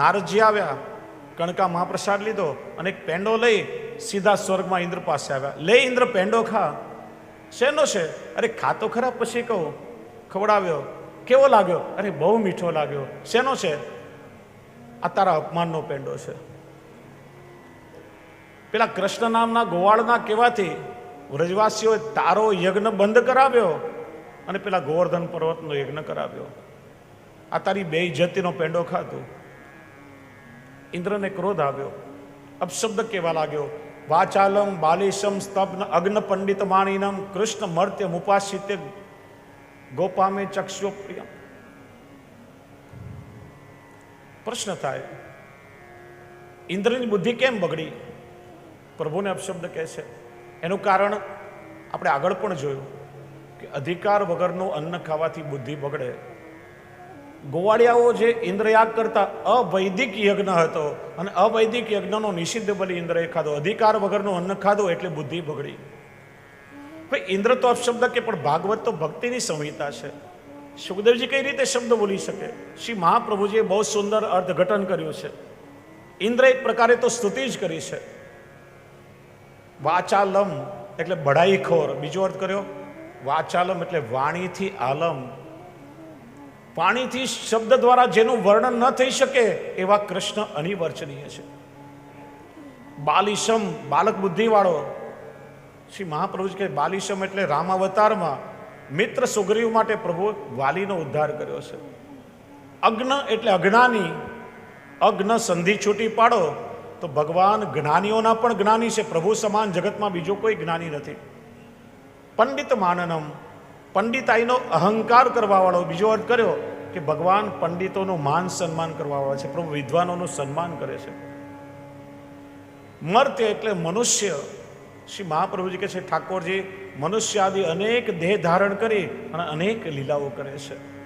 નારદજી આવ્યા, કણકા મહાપ્રસાદ લીધો અને એક પેંડો લઈ સીધા સ્વર્ગમાં ઇન્દ્ર પાસે આવ્યા. લે ઇન્દ્ર, પેંડો ખા. શેનો છે? અરે ખાતો ખરા પછી કહું. ખવડાવ્યો. કેવો લાગ્યો? અરે, બહુ મીઠો લાગ્યો. શેનો છે? આ તારા અપમાનનો પેંડો છે. પેલા કૃષ્ણ નામના ગોવાળના કહેવાથી વ્રજવાસીઓએ તારો યજ્ઞ બંધ કરાવ્યો અને પેલા ગોવર્ધન પર્વતનો યજ્ઞ કરાવ્યો. આ તારી બે જતીનો પેંડો ખાધું ઇન્દ્રને ક્રોધ આવ્યો, અપશબ્દ કહેવા લાગ્યો, વાચાલમ, બાલિશમ, સ્તબ્ન, અગ્ન, પંડિત, માણીનમ, કૃષ્ણ, મર્ત્ય મુપાસિત્ય ગોપામે ચક્ષુ પ્રિયમ પ્રશ્ન થાય, ઇન્દ્રની બુદ્ધિ કેમ બગડી? પ્રભુને અપશબ્દ કહે છે, એનું કારણ આપણે આગળ પણ જોયું, કે અધિકાર વગરનું અન્ન ખાવાથી બુદ્ધિ બગડે ગોવાળિયાઓ જે ઇન્દ્રયાગ કરતા અવૈદિક યજ્ઞ હતો અને અવૈદિક યજ્ઞનો નિષિદ્ધ બલી ઇન્દ્રએ ખાધો, અધિકાર વગરનું અન્ન ખાધો એટલે બુદ્ધિ બગડી. ભાઈ, ઇન્દ્ર તો અપશબ્દ કે પણ ભાગવત તો ભક્તિની સંહિતા છે. સુખદેવજી કઈ રીતે શબ્દ બોલી શકે? શ્રી મહાપ્રભુજીએ બહુ સુંદર અર્થઘટન કર્યું છે. ઇન્દ્ર એક પ્રકારે તો સ્તુતિ જ કરી છે. વાચાલમ એટલે બડાઈખોર બીજો અર્થ કર્યો, વાચાલમ એટલે વાણીથી આલમ. પાણીથી શબ્દ દ્વારા જેનું વર્ણન ન થઈ શકે એવા કૃષ્ણ અનિવર્ચનીય છે. બાલિશમ બાલક બુદ્ધિવાળો, શ્રી મહાપ્રભુજી કહે બાલિશમ એટલે રામાવતારમાં મિત્ર સુગ્રીવ માટે પ્રભુ વાલીનો ઉદ્ધાર કર્યો છે. અગ્ન એટલે અજ્ઞાની, અગ્ન સંધિ છૂટી પાડો તો ભગવાન જ્ઞાનીઓના પણ જ્ઞાની છે, પ્રભુ સમાન જગતમાં બીજો કોઈ જ્ઞાની નથી. પંડિત માનનમ પંડિતાઈનો અહંકાર કરવાવાળો બીજો અર્થ કર્યો કે ભગવાન પંડિતોનું માન સન્માન કરવાવાળા છે, પ્રભુ વિદ્વાનોનું સન્માન કરે છે. મર્ત્ય એટલે મનુષ્ય. શ્રી મહાપ્રભુજી કહે છે, ઠાકોરજી મનુષ્ય આદિ અનેક દેહ ધારણ કરી અને અનેક લીલાઓ કરે છે.